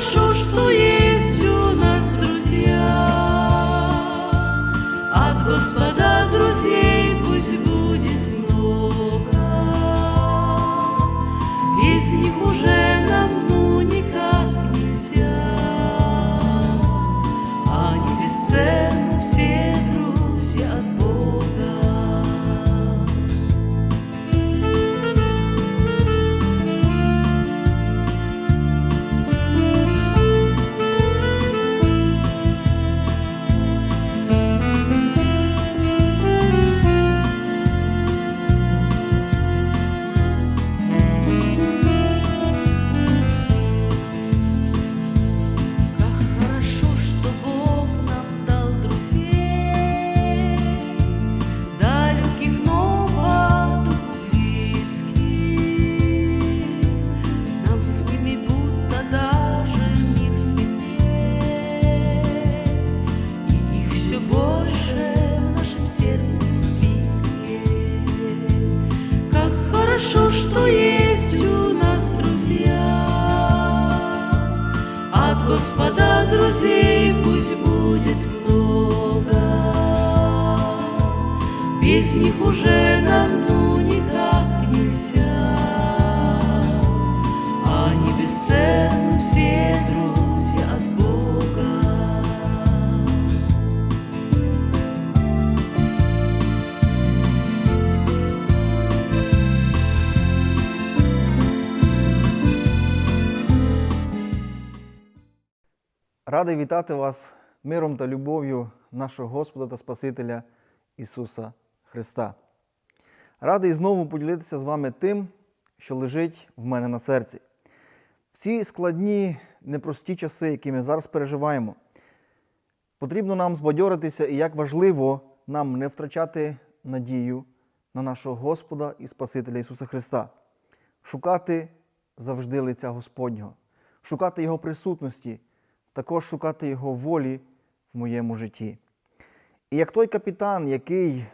Хорошо, что есть у нас друзья. От Господа друзей пусть будет много. Без них уже хорошо, что есть у нас друзья. От Господа друзей пусть будет много. Без них уже нам Радий вітати вас миром та любов'ю нашого Господа та Спасителя Ісуса Христа. Радий знову поділитися з вами тим, що лежить в мене на серці. В ці складні, непрості часи, які ми зараз переживаємо, потрібно нам збадьоритися і як важливо нам не втрачати надію на нашого Господа і Спасителя Ісуса Христа, шукати завжди лиця Господнього, шукати Його присутності, також шукати Його волі в моєму житті. І як той капітан, який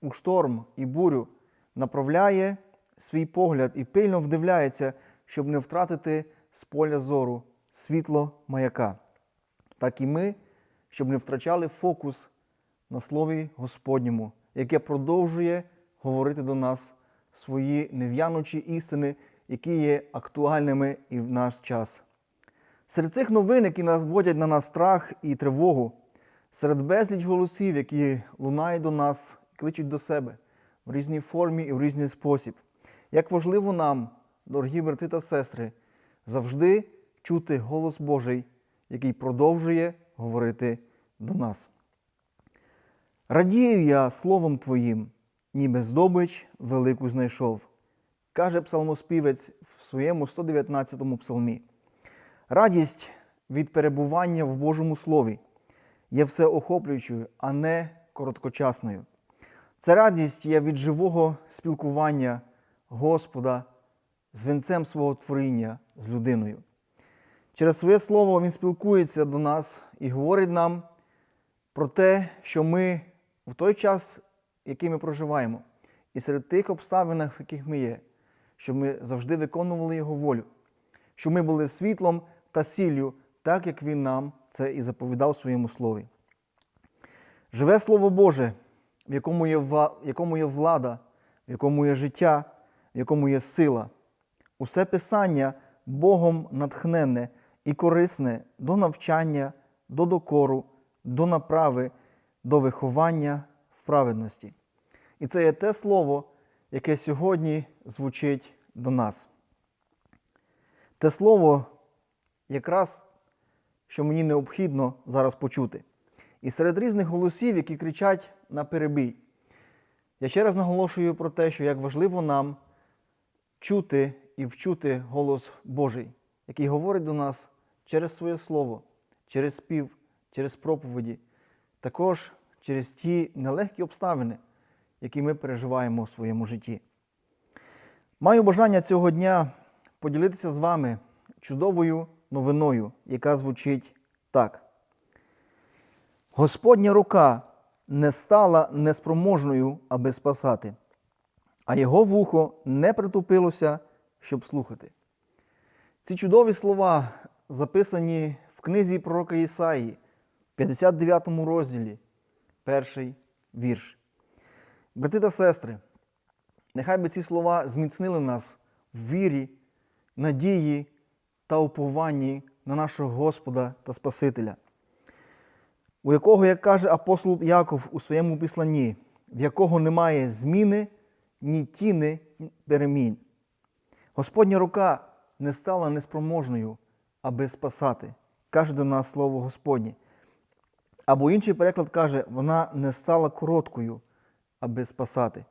у шторм і бурю направляє свій погляд і пильно вдивляється, щоб не втратити з поля зору світло маяка, так і ми, щоб не втрачали фокус на Слові Господньому, яке продовжує говорити до нас свої нев'янучі істини, які є актуальними і в наш час. Серед цих новин, які наводять на нас страх і тривогу, серед безліч голосів, які лунають до нас, кличуть до себе в різній формі і в різний спосіб. Як важливо нам, дорогі брати та сестри, завжди чути голос Божий, який продовжує говорити до нас. Радію я словом Твоїм, ніби здобич велику знайшов, каже псалмоспівець в своєму 119 псалмі. Радість від перебування в Божому Слові є всеохоплюючою, а не короткочасною. Це радість є від живого спілкування Господа з вінцем свого творіння, з людиною. Через своє слово Він спілкується до нас і говорить нам про те, що ми в той час, який ми проживаємо, і серед тих обставинах, в яких ми є, щоб ми завжди виконували Його волю, щоб ми були світлом та сіллю, так як Він нам це і заповідав у своєму слові. Живе Слово Боже, в якому є, в якому є влада, в якому є життя, в якому є сила. Усе Писання Богом натхненне і корисне до навчання, до докору, до направи, до виховання в праведності. І це є те слово, яке сьогодні звучить до нас. Те слово, якраз, що мені необхідно зараз почути. І серед різних голосів, які кричать на перебій, я ще раз наголошую про те, що як важливо нам чути і вчути голос Божий, який говорить до нас через своє слово, через спів, через проповіді, також через ті нелегкі обставини, які ми переживаємо у своєму житті. Маю бажання цього дня поділитися з вами чудовою новиною, яка звучить так. Господня рука не стала неспроможною, аби спасати, а його вухо не притупилося, щоб слухати. Ці чудові слова записані в книзі пророка Ісаї, в 59 розділі, перший вірш. Брати та сестри, нехай би ці слова зміцнили нас в вірі, надії та упованні на нашого Господа та Спасителя, у якого, як каже апостол Яков у своєму післанні, в якого немає зміни, ні тіни ні перемін. Господня рука не стала неспроможною, аби спасати, каже до нас слово Господнє. Або інший переклад каже, вона не стала короткою, аби спасати.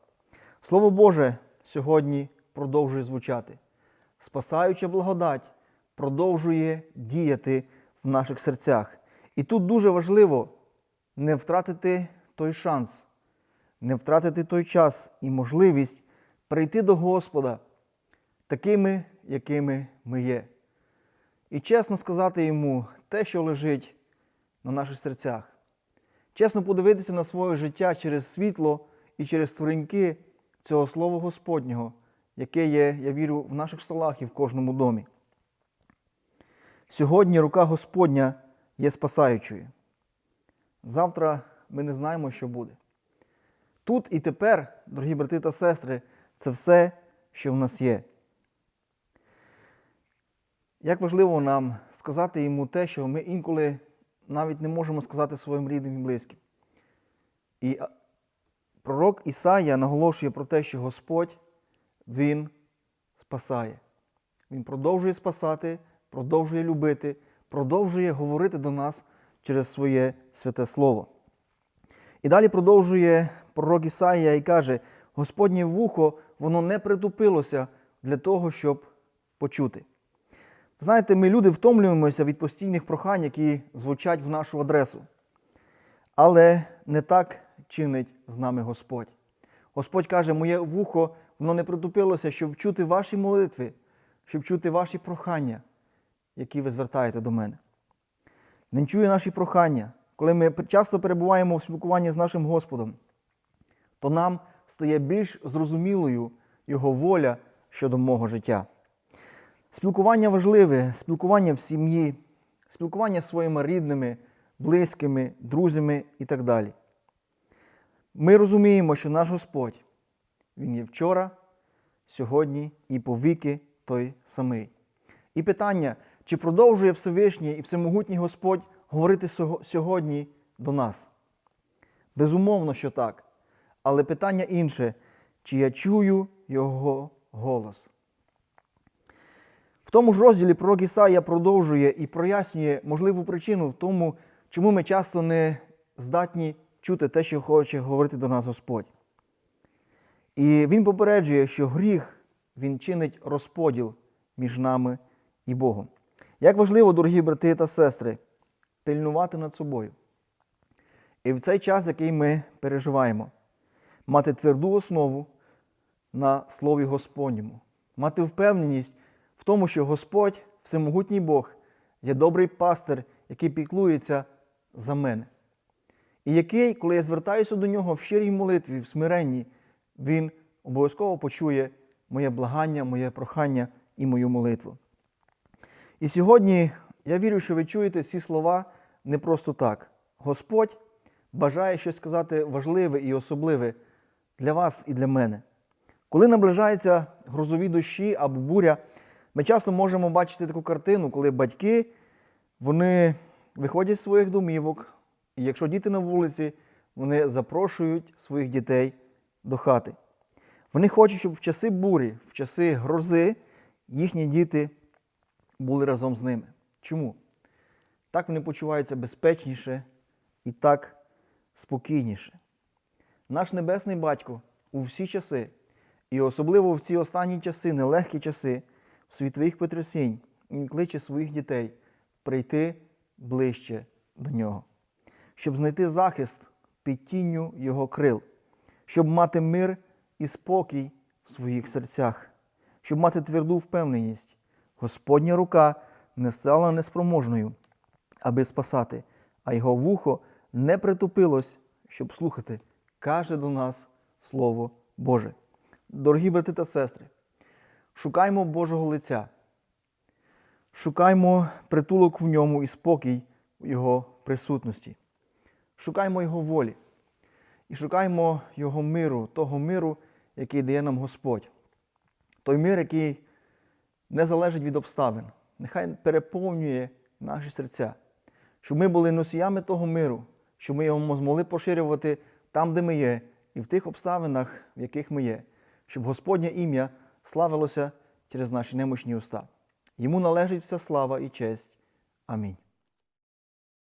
Слово Боже сьогодні продовжує звучати. Спасаюча благодать продовжує діяти в наших серцях. І тут дуже важливо не втратити той шанс, не втратити той час і можливість прийти до Господа такими, якими ми є. І чесно сказати йому те, що лежить на наших серцях. Чесно подивитися на своє життя через світло і через творіньки цього Слова Господнього, яке є, я вірю, в наших столах і в кожному домі. Сьогодні рука Господня є спасаючою. Завтра ми не знаємо, що буде. Тут і тепер, дорогі брати та сестри, це все, що в нас є. Як важливо нам сказати йому те, що ми інколи навіть не можемо сказати своїм рідним і близьким. І пророк Ісая наголошує про те, що Господь Він спасає. Він продовжує спасати, продовжує любити, продовжує говорити до нас через своє святе Слово. І далі продовжує пророк Ісаїя і каже: Господнє вухо, воно не притупилося для того, щоб почути. Знаєте, ми люди втомлюємося від постійних прохань, які звучать в нашу адресу. Але не так чинить з нами Господь. Господь каже, моє вухо, воно не притупилося, щоб чути ваші молитви, щоб чути ваші прохання, які ви звертаєте до мене. Він чує наші прохання. Коли ми часто перебуваємо в спілкуванні з нашим Господом, то нам стає більш зрозумілою Його воля щодо мого життя. Спілкування важливе, спілкування в сім'ї, спілкування з своїми рідними, близькими, друзями і так далі. Ми розуміємо, що наш Господь, Він є вчора, сьогодні і повіки той самий. І питання, чи продовжує Всевишній і Всемогутній Господь говорити сьогодні до нас? Безумовно, що так. Але питання інше, чи я чую Його голос? В тому ж розділі пророк Ісаїя продовжує і прояснює можливу причину в тому, Чому ми часто не здатні чути те, що хоче говорити до нас Господь? І Він попереджує, що гріх він чинить розподіл між нами і Богом. Як важливо, дорогі брати та сестри, пильнувати над собою. І в цей час, який ми переживаємо, мати тверду основу на Слові Господньому, мати впевненість в тому, що Господь, всемогутній Бог, є добрий пастир, який піклується за мене. І який, коли я звертаюся до нього в щирій молитві, в смиренні, він обов'язково почує моє благання, моє прохання і мою молитву. І сьогодні я вірю, що ви чуєте ці слова не просто так. Господь бажає щось сказати важливе і особливе для вас і для мене. Коли наближаються грозові дощі або буря, ми часто можемо бачити таку картину, коли батьки вони виходять з своїх домівок, і якщо діти на вулиці, вони запрошують своїх дітей до хати. Вони хочуть, щоб в часи бурі, в часи грози їхні діти були разом з ними. Чому? Так вони почуваються безпечніше і так спокійніше. Наш Небесний Батько у всі часи, і особливо в ці останні часи, нелегкі часи, в світових потрясінь, Він кличе своїх дітей прийти ближче до нього, щоб знайти захист під тінню Його крил, щоб мати мир і спокій в своїх серцях, щоб мати тверду впевненість. Господня рука не стала неспроможною, аби спасати, а його вухо не притупилось, щоб слухати, каже до нас Слово Боже. Дорогі брати та сестри, шукаймо Божого лиця, шукаймо притулок в ньому і спокій у Його присутності. Шукаймо Його волі і шукаймо Його миру, того миру, який дає нам Господь. Той мир, який не залежить від обставин, нехай переповнює наші серця, щоб ми були носіями того миру, щоб ми його змогли поширювати там, де ми є, і в тих обставинах, в яких ми є, щоб Господнє ім'я славилося через наші немощні уста. Йому належить вся слава і честь. Амінь.